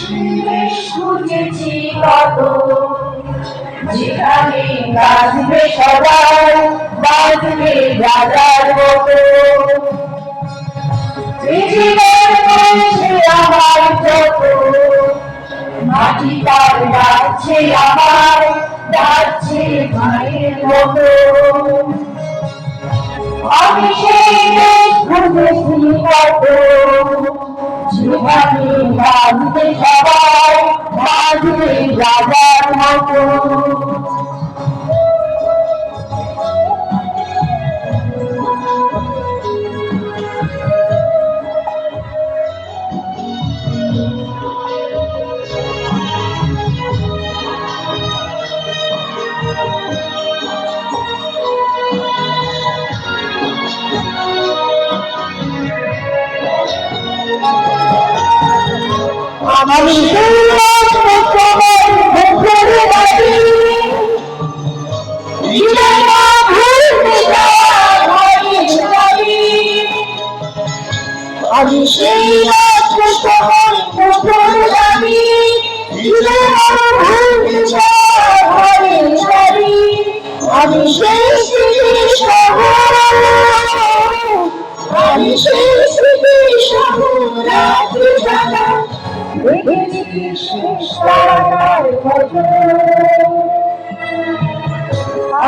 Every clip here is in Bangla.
খুঁজেছি কত যেখানে বাজবে সবাই বাজবে রাজার মতো। আমার যত। মাটি তার ডাকছে আমার, ডাকছে মায়ের মতো। আমি সেই খুঁজেছি কত। যেখানে বাঁধবে সবাই বাঁধবে রাজার মতো। আমি সেই আমি সেই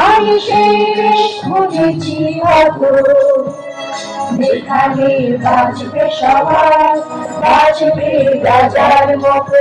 আমি সেই খুঁজেছি যেখানে বাঁচবে সবাই বাঁচবে রাজার মতো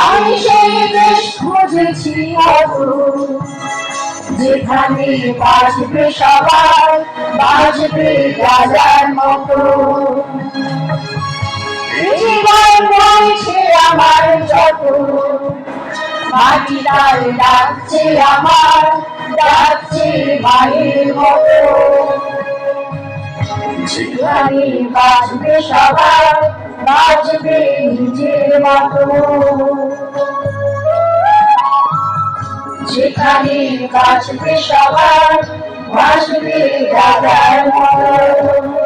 আমি সেই দেশ খুঁজেছি যেখানে বাঁচবে সবাই, বাঁচবে রাজার মতো। জীবন আমার যত। মাটি ডাকছে আমার, ডাকছে মায়ের মতো। যেখানে বাঁচবে সবাই বাঁচবে নিজের মতো। যেখানে বাঁচবে সবাই বাঁচবে রাজার মতো।